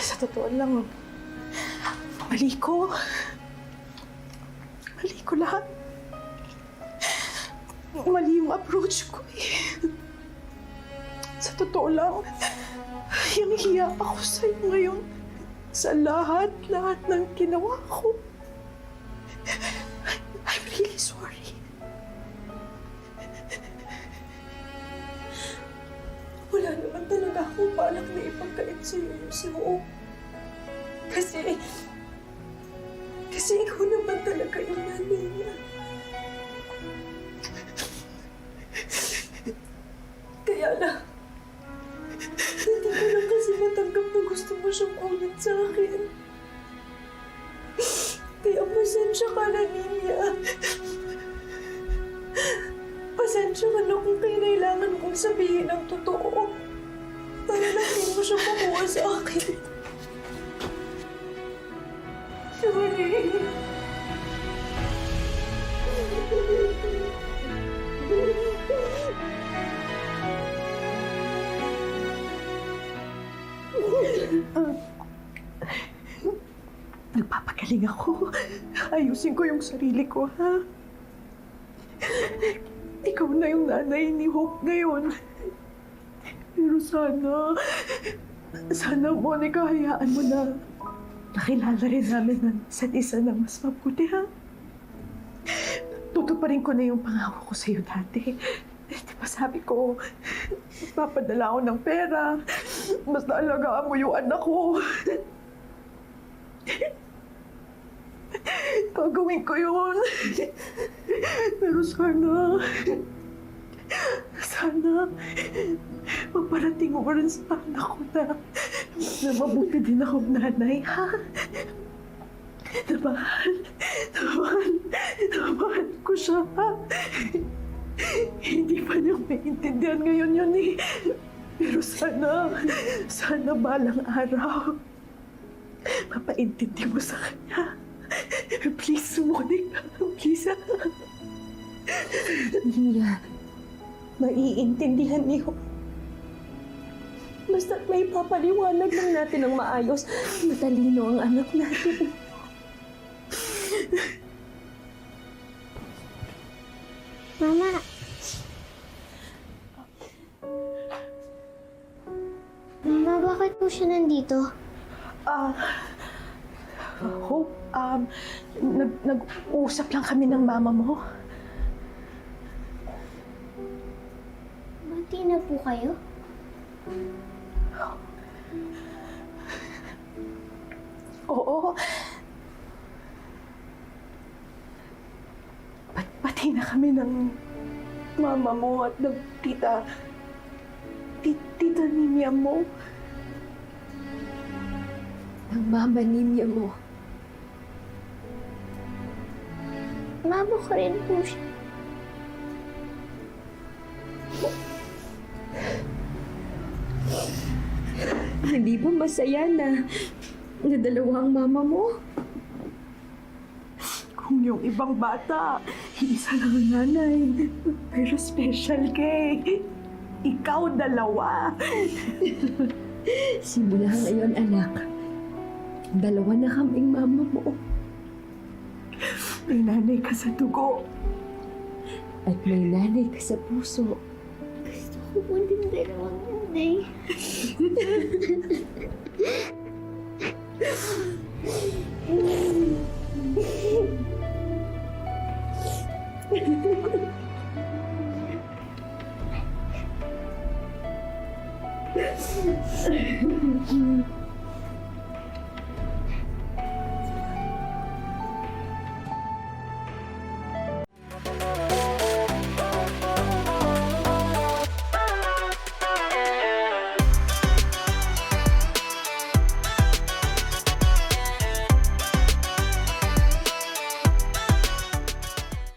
Sa totoo lang, mali ko. Mali ko lahat. Mali yung approach ko eh. Sa totoo lang, yung hiya ako sa'yo ngayon. Sa lahat-lahat ng ginawa ko. I'm really sorry. Talaga akong balak na ipagkait sa'yo yung sa'yo. Kasi, kasi ikaw naman talaga yung nanay niya. Kaya lang, hindi ko lang kasi matanggap na gusto mo siyang kunin sa akin. Kaya pasensya ka na, Ninya. Pasensya ka na kung kailangan kong sabihin ang totoo. Para lang hindi mo siya makuha sa akin. Sorry. Nagpapagaling ako. Ayusin ko yung sarili ko, ha? Ikaw na yung nanay ni Hope ngayon. Pero sana, sana, Monica, hayaan mo na nakilala rin namin ng isa't isa na mas mabuti, ha? Tutuparin ko na yung pangako ko sa'yo dati. Di ba sabi ko, papadala ako ng pera. Basta alagaan mo yung anak ko. Gagawin ko yun. Pero sana, sana, maparating mo rin sa anak ko na, na mabuti din akong nanay, ha? Na mahal, na mahal, na mahal ko siya, ha? Hindi pa niya maintindihan ngayon yun eh. Pero sana, sana balang araw, mapaintindi mo sa kanya. Please, Monica. Please, ah. Nia, maiintindihan niyo. Basta may papaliwanag lang natin ng maayos. Matalino ang anak natin. Mama, Mama, bakit po siya nandito? Ah, Hope, um, nag, nag-usap lang kami ng mama mo. Bunti na po kayo? Oo. Pat pati na kami ng mama mo at ng tita, ti- tita Nimia mo. Ang mama niya mo. Mama ko rin po siya. Hindi ba masaya na na dalawang mama mo? Kung yung ibang bata, isa lang ang nanay. Pero special kay ikaw dalawa. Simula ngayon, anak. Dalawa na kaming mama mo. May nanay ka sa dugo. At may nanay ka sa puso. Ko po din dalawang nanay.